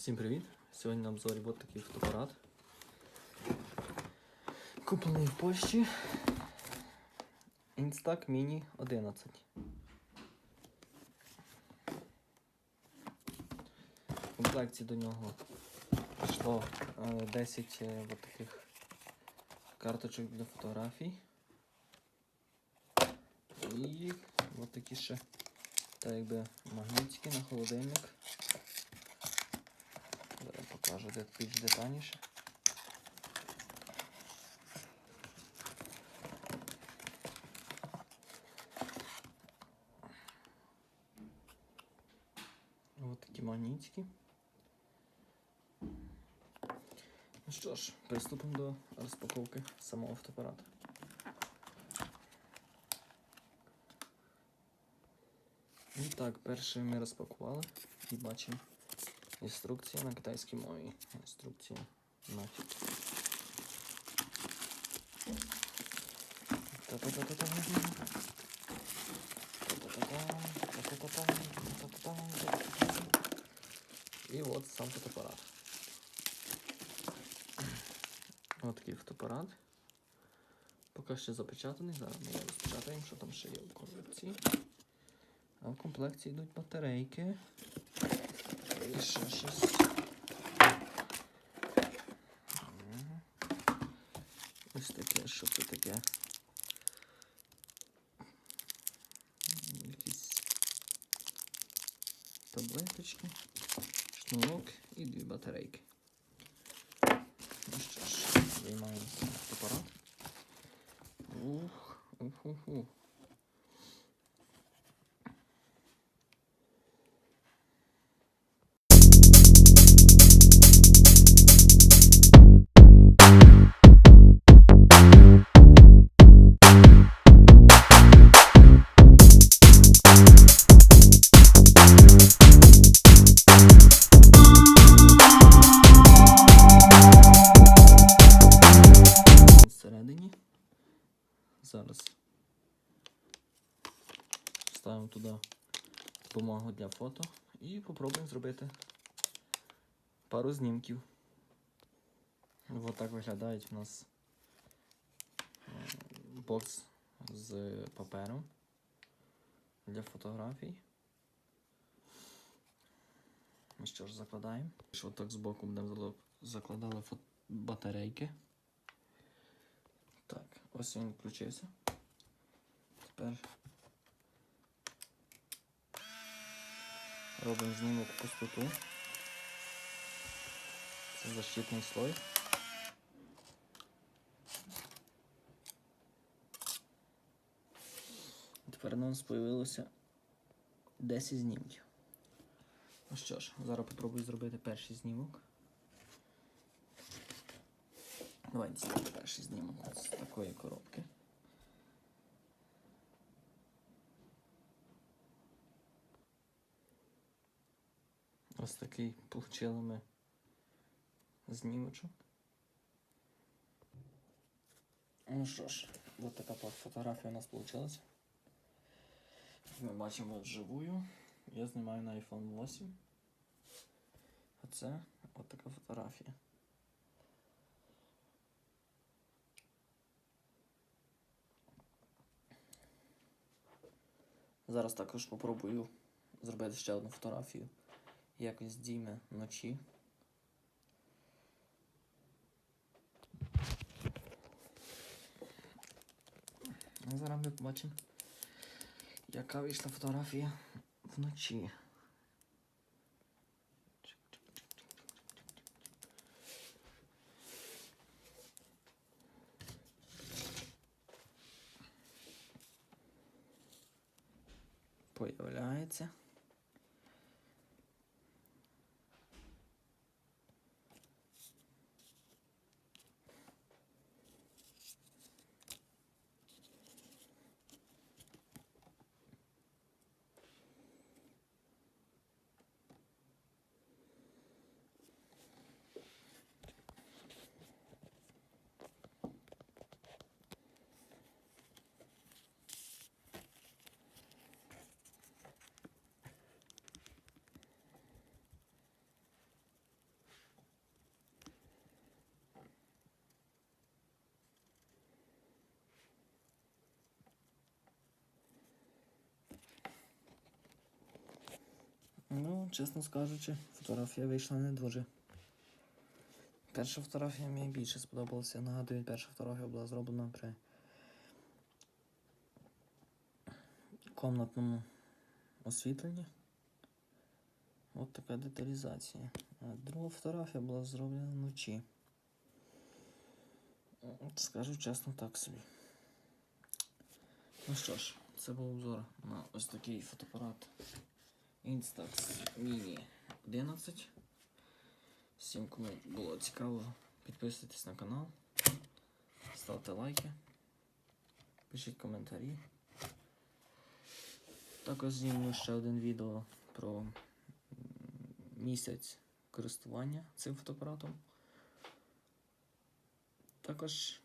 Всім привіт! Сьогодні на обзорі от такий фотоапарат. Куплений в Польщі. Instax Mini 11. В комплекті до нього е, 10 е, от таких карточок для фотографій. І от такі ще так якби магнітики на холодильник. Покажу більш детальніше. Ось такі магнітики. Ну що ж, приступимо до розпаковки самого фотоапарата. І так, перше ми розпакували і бачимо інструкція на китайській мові. Інструкція на І от сам фотоапарат. Ось такий фотоапарат. Поки ще запечатаний, зараз ми розпечатаємо, що там ще є в колекції. А в комплекті йдуть батарейки. І ще щось. Мгм. Ось таке, що це таке? М, Якісь таблеточки, шнурок і дві батарейки. Ну що ж, виймаємо фотоапарат. Ух, ух, Туди бумагу для фото і попробуємо зробити пару знімків. Ось так виглядають у нас е, бокс з папером для фотографій. Ми що ж закладаємо. Що так збоку будемо закладали батарейки. Так, ось він включився. Тепер робимо знімок пустоту. Це защитний слой. Тепер у нас з'явилося 10 знімків. Ну що ж, зараз попробую зробити перший знімок. Давайте зробимо перший знімок з такої коробки. Ось такий получили ми знімочок. Ну що ж, ось така фотографія у нас вийшла. Ми бачимо вживую. Я знімаю на iPhone 8. А це от така фотографія. Зараз також попробую зробити ще одну фотографію. Якось дійме вночі. Ну, Зараз ми побачимо, яка вийшла фотографія вночі. Появляється. Чесно скажучи, фотографія вийшла не дуже. Перша фотографія мені більше сподобалася. Нагадую, перша фотографія була зроблена при комнатному освітленні. От така деталізація. А друга фотографія була зроблена вночі. Скажу чесно так собі. Ну що ж, це був обзор на ось такий фотоапарат Instax Mini 11. Всім, кому було цікаво, підписуйтесь на канал, ставте лайки, пишіть коментарі. Також зніму ще один відео про місяць користування цим фотоапаратом. Також